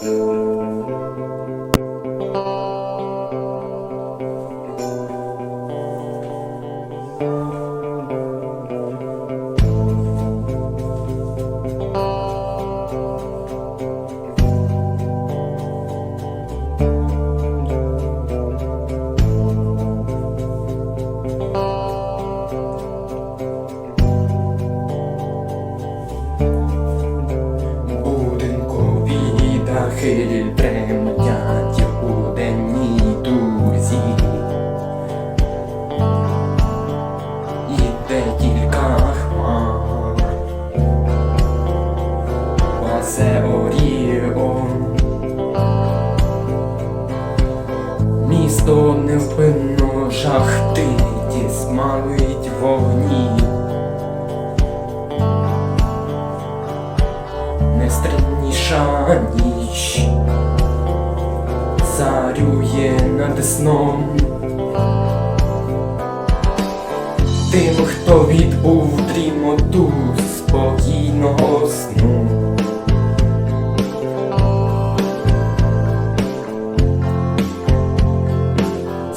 Thank you. Тремтять у денній дузі. Іде кілька хмар, пасе. Місто невпинно жахтить, смалить вогні. Нестримніша ніч над сном. Тим, хто відбув дрімоту спокійного сну.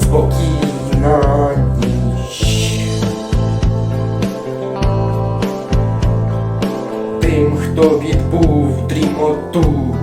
Спокійна ніч. Тим, хто відбув дрімоту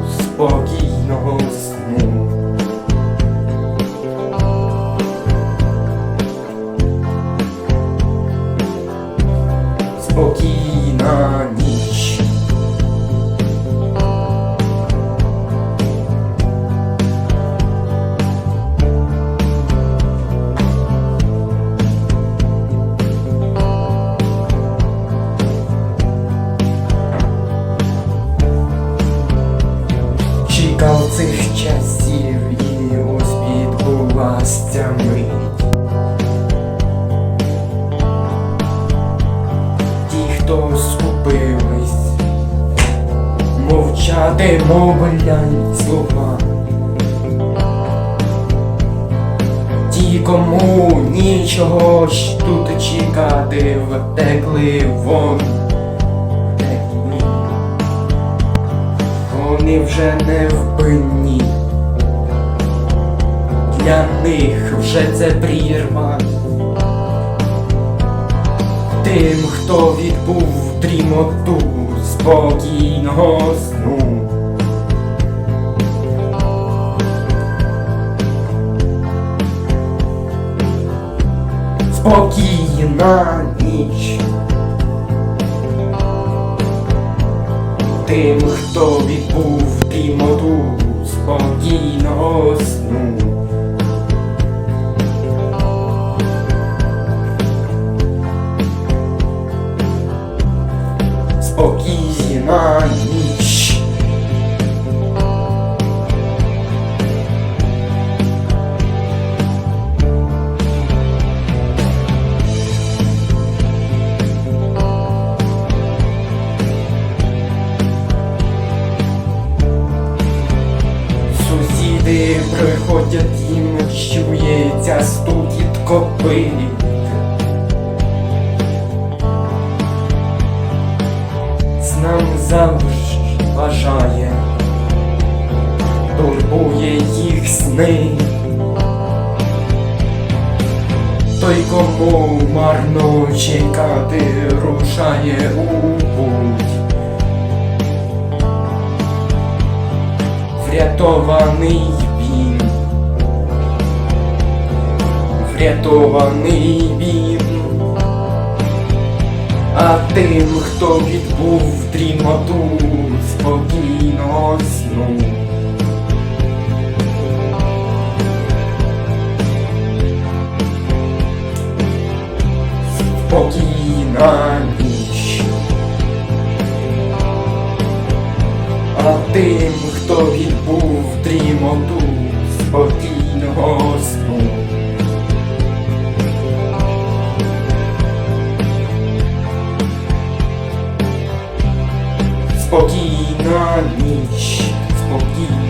мовчати мовлять слова. Ті, кому нічого ж тут чекати, втекли вон. Вони вже не впинні. Для них вже це прірва. Тим, хто відбув дрімоту спокійного сну. Спокійна ніч. Тим, хто відбув дрімоту спокійного сну. Спокійна ніч. Сусіди приходять їм чується стукіт копит. Знам завжди бажає, турбує їх сни. Той, кому марно чекати, рушає у путь. Врятований врятований він. А тим, хто відбув дрімоту спокійного сну. Спокійна ніч. А тим, хто відбув дрімоту спокійного сну. Спокійна ніч, спокійна